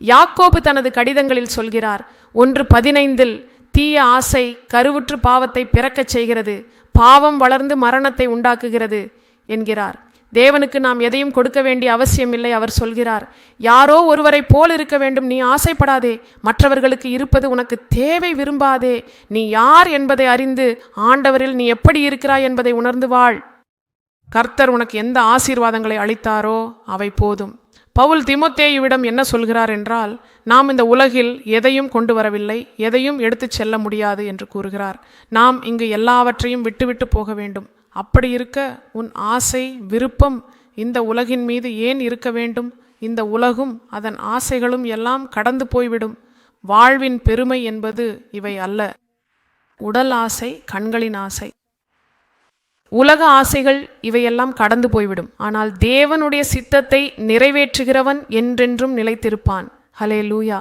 யாக்கோபு தனது கடிதங்களில் சொல்கிறார் ஒன்று பதினைந்தில் தீய ஆசை கருவுற்று பாவத்தை பிறக்கச் செய்கிறது பாவம் வளர்ந்து மரணத்தை உண்டாக்குகிறது என்கிறார். தேவனுக்கு நாம் எதையும் கொடுக்க வேண்டிய அவசியமில்லை அவர் சொல்கிறார். யாரோ ஒருவரை போல் இருக்க வேண்டும் நீ ஆசைப்படாதே மற்றவர்களுக்கு இருப்பது உனக்கு தேவை விரும்பாதே நீ யார் என்பதை அறிந்து ஆண்டவரில் நீ எப்படி இருக்கிறாய் என்பதை உணர்ந்து வாழ். கர்த்தர் உனக்கு எந்த ஆசீர்வாதங்களை அளித்தாரோ அவை போதும். பவுல் திமுத்தேயுவிடம் என்ன சொல்கிறார் என்றால் நாம் இந்த உலகில் எதையும் கொண்டு வரவில்லை எதையும் எடுத்துச் செல்ல முடியாது என்று கூறுகிறார். நாம் இங்கு எல்லாவற்றையும் விட்டுவிட்டு போக வேண்டும். அப்படி இருக்க உன் ஆசை விருப்பம் இந்த உலகின் மீது ஏன் இருக்க வேண்டும்? இந்த உலகும் அதன் ஆசைகளும் எல்லாம் கடந்து போய்விடும். வாழ்வின் பெருமை என்பது இவை அல்ல. உடல் ஆசை கண்களின் ஆசை. உலக ஆசைகள் இவையெல்லாம் கடந்து போய்விடும். ஆனால் தேவனுடைய சித்தத்தை நிறைவேற்றுகிறவன் என்றென்றும் நிலைத்திருப்பான். ஹலே லூயா